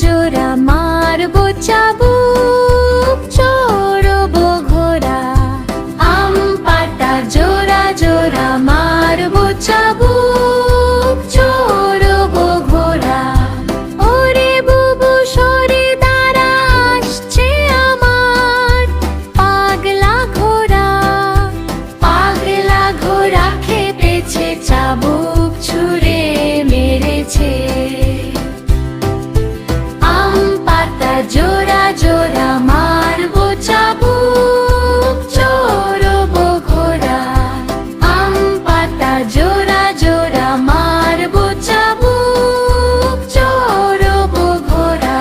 জোড়া মারবো চাবো। জোরা জোরা মারবো চাবুক চড়বো ঘোড়া।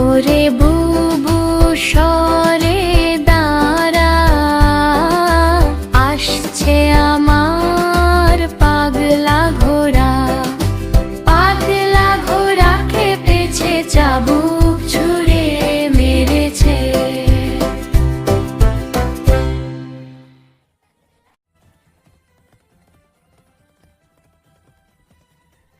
ওরে বু যাব